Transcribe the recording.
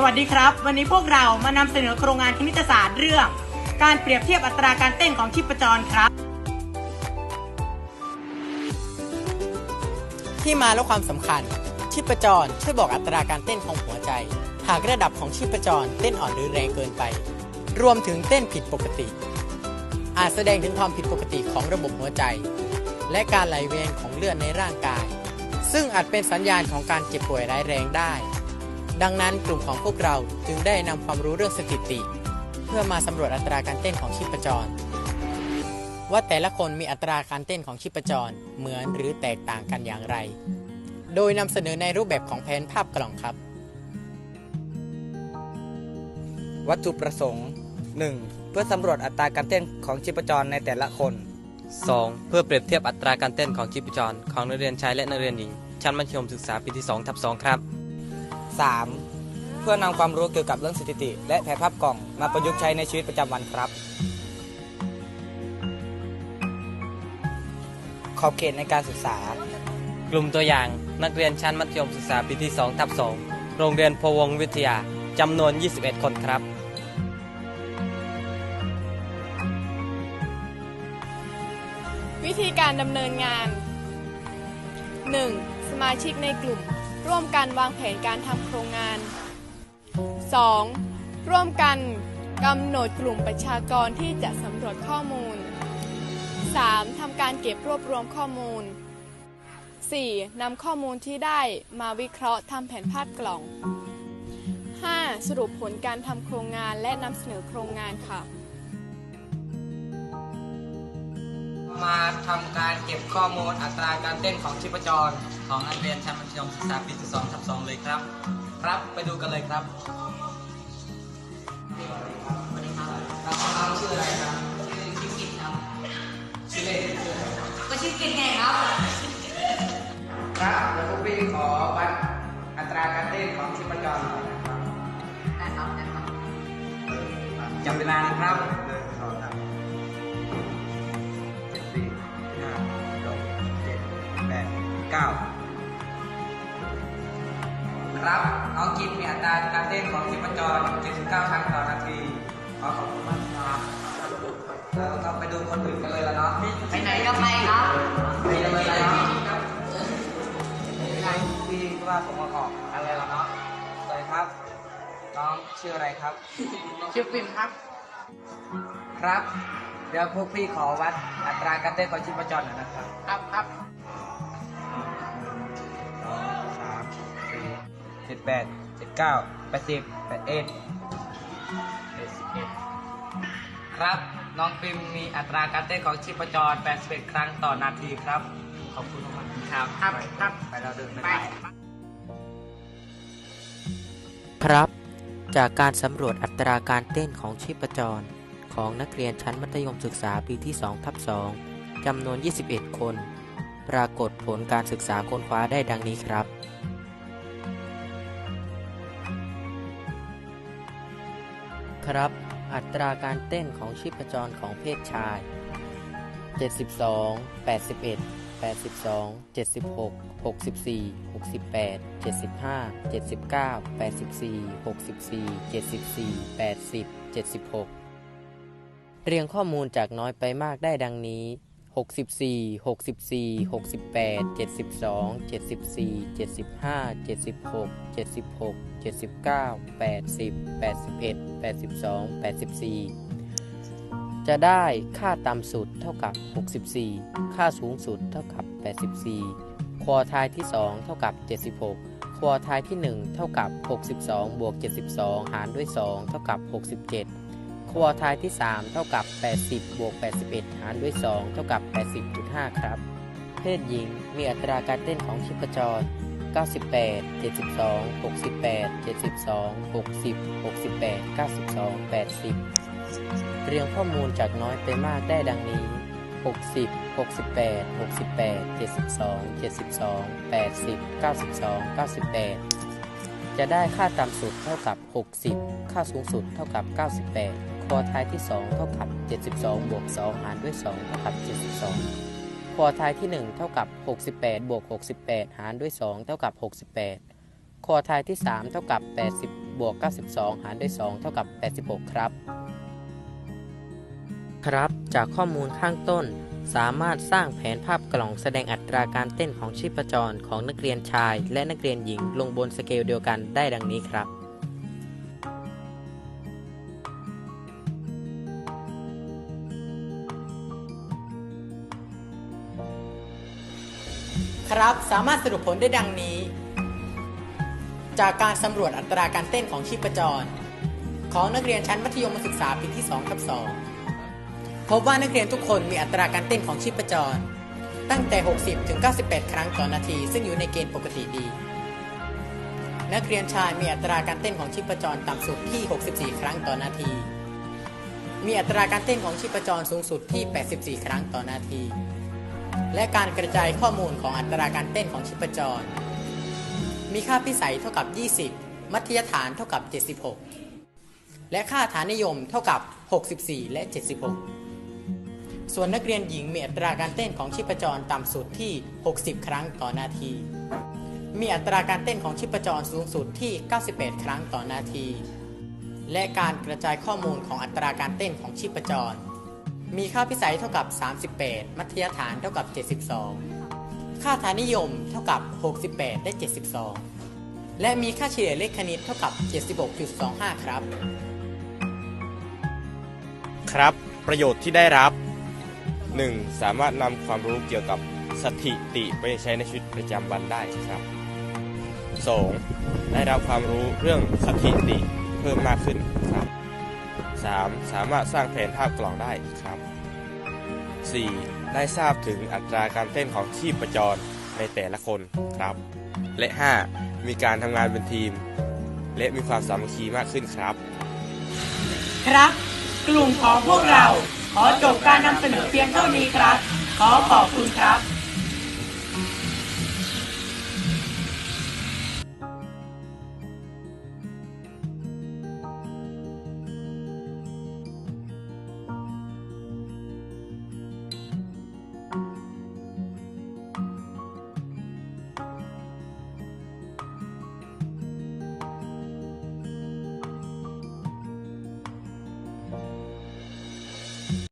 สวัสดีครับ วันนี้พวกเรามานำเสนอโครงงานคณิตศาสตร์เรื่อง การเปรียบเทียบอัตราการเต้นของชีพจรครับ ที่มาและความสำคัญ ชีพจรช่วยบอกอัตราการเต้นของหัวใจ หากระดับของชีพจรเต้นอ่อนหรือแรงเกินไป รวมถึงเต้นผิดปกติ อาจแสดงถึงความผิดปกติของระบบหัวใจ และการไหลเวียนของเลือดในร่างกาย ซึ่งอาจเป็นสัญญาณของการเจ็บป่วยร้ายแรงได้ ดังนั้นกลุ่มของพวกเราจึงได้นำความรู้เรื่องสถิติ เพื่อมาสำรวจอัตราการเต้นของชีพจร ว่าแต่ละคนมีอัตราการเต้นของชีพจรเหมือนหรือแตกต่างกันอย่างไร โดยนำเสนอในรูปแบบของแผนภาพกล่องครับ วัตถุประสงค์ 1. เพื่อสำรวจอัตราการเต้นของชีพจรในแต่ละคน 2. เพื่อเปรียบเทียบอัตราการเต้นของชีพจร ของนักเรียนชายและนักเรียนหญิง ชั้นมัธยมศึกษาปีที่2ทับ2ครับ 3. เพื่อนำความรู้เกี่ยวกับเรื่องสถิติ และแผนภาพกล่องมาประยุกต์ใช้ในชีวิตประจำวันครับ ขอบเขตในการศึกษา กลุ่มตัวอย่างนักเรียนชั้นมัธยมศึกษาปีที่2ทับ2โรงเรียนพวงวิทยาจำนวน 21 คนครับ วิธีการดำเนินงาน 1. สมาชิกในกลุ่ม ร่วมกันวางแผนการทำโครงงาน 2. ร่วมกันกำหนดกลุ่มประชากรที่จะสำรวจข้อมูล 3. ทำการเก็บรวบรวมข้อมูล 4. นำข้อมูลที่ได้มาวิเคราะห์ทำแผนภาพกล่อง 5. สรุปผลการทำโครงงานและนำเสนอโครงงานค่ะ มาทำการเก็บข้อมูลอัตราการเต้นของชีพจร ของนักเรียนชั้นมัธยมศึกษาปีที่2ทับ2เลยครับ ครับไปดูกันเลยครับสวัสดีครับน้องชื่ออะไรครับชื่อคิมกิตครับชื่อเล่นชื่ออะไรก็ชื่อกินไงครับครับแล้วพวกพี่ขอวัดอัตราการเต้นของชีพจรหน่อยนะครับได้ครับได้ครับจับเวลานะครับหนึ่งสองสา กิฟมีอัตราการเต้นของชีพจร 79 ครั้งต่อนาที ขอขอบคุณมากครับแล้วก็ไปดูคนอื่นกันเลยละเนาะไปไหนก็ไปครับไปกันเลยละเนาะพี่ว่าผมมาออกอะไรละเนาะสวัสดีครับ น้องชื่ออะไรครับ ชื่อปิ่มครับ ครับ เดี๋ยวพวกพี่ขอวัดอัตราการเต้นของชีพจรหน่อยนะครับ ครับครับสองสามสี่เจ็ดแปด เจ็ดเก้าแปดสิบแปดเอ็ดแปดสิบเอ็ดครับ น้องปิมมีอัตราการเต้นของชีพจร81 ครั้งต่อนาทีครับ ขอบคุณมากครับครับครับไปเราเดินไปไปครับ จากการสำรวจอัตราการเต้นของชีพจร ของนักเรียนชั้นมัธยมศึกษาปีที่2ทับ2จำนวน 21 คน ปรากฏผลการศึกษาค้นคว้าได้ดังนี้ครับ ครับ อัตราการเต้นของชีพจรของเพศชาย 72 81 82 76 64 68 75 79 84 64 74 80 76 เรียงข้อมูลจากน้อยไปมากได้ดังนี้ 64 64 68 72 74 75 76 76 79 80 81 82 84 จะได้ค่าต่ำสุดเท่ากับ 64 ค่าสูงสุดเท่ากับ 84 ควอทายที่ 2 เท่ากับ 76 ควอทายที่ 1 เท่ากับ 62 บวก 72 หารด้วย 2 เท่ากับ 67 ครัวทายที่ 3 เท่ากับ 80 บวก 81 หารด้วย 2 เท่ากับ 80.5 ครับ เพศหญิงมีอัตราการเต้นของชีพจร 98 72 68 72 60 68 92 80 เรียงข้อมูลจากน้อยไปมากได้ดังนี้ 60 68 68 72 72 80 92 98จะได้ค่าต่ำสุดเท่ากับ 60 ค่าสูงสุดเท่ากับ 98 คอทายที่ 2 เท่ากับ 72 บวก 2 หารด้วย 2 เท่ากับ 72 คอทายที่ 1 เท่ากับ 68 บวก 68 หารด้วย 2 เท่ากับ 68 คอทายที่ 3 เท่ากับ 80บบวก 92 หารด้วย 2 เท่ากับ 86 ครับ ครับ จากข้อมูลข้างต้น สามารถสร้างแผนภาพกล่องแสดงอัตราการเต้นของชีพจรของนักเรียนชาย และนักเรียนหญิงลงบนสเกลเดียวกันได้ดังนี้ครับ ครับ สามารถสรุปผลได้ดังนี้ จากการสำรวจอัตราการเต้นของชีพจร ของนักเรียนชั้นมัธยมศึกษาปีที่2ทับ2พบว่านักเรียนทุกคนมีอัตราการเต้นของชีพจร ตั้งแต่ 60 ถึง 98 ครั้งต่อนาที ซึ่งอยู่ในเกณฑ์ปกติดี นักเรียนชายมีอัตราการเต้นของชีพจรต่ำสุดที่ 64 ครั้งต่อนาที มีอัตราการเต้นของชีพจรสูงสุดที่ 84 ครั้งต่อนาที และการกระจายข้อมูลของอัตราการเต้นของชีพจร มีค่าพิสัยเท่ากับ 20 มัธยฐานเท่ากับ 76 และค่าฐานนิยมเท่ากับ 64 และ 76 ส่วนนักเรียนหญิงมีอัตราการเต้นของชีพจรต่ำสุดที่ 60 ครั้งต่อนาที มีอัตราการเต้นของชีพจรสูงสุดที่ 98 ครั้งต่อนาที และการกระจายข้อมูลของอัตราการเต้นของชีพจร มีค่าพิสัยเท่ากับ 38 มัธยฐานเท่ากับ 72 ค่าฐานนิยมเท่ากับ 68และ72 และมีค่าเฉลี่ยเลขคณิตเท่ากับ 76.25 ครับ ครับ ประโยชน์ที่ได้รับ 1. สามารถนำความรู้เกี่ยวกับสถิติไปใช้ในชีวิตประจำวันได้ครับ 2. ได้รับความรู้เรื่องสถิติเพิ่มมากขึ้นครับ 3. สามารถสร้างแผนภาพกล่องได้ครับ 4. ได้ทราบถึงอัตราการเต้นของชีพจรในแต่ละคนครับ และ 5. มีการทำงานเป็นทีม และมีความสามัคคีมากขึ้นครับ ครับ กลุ่มของพวกเรา ขอจบการนำเสนอเพียงเท่านี้ครับ ขอขอบคุณครับ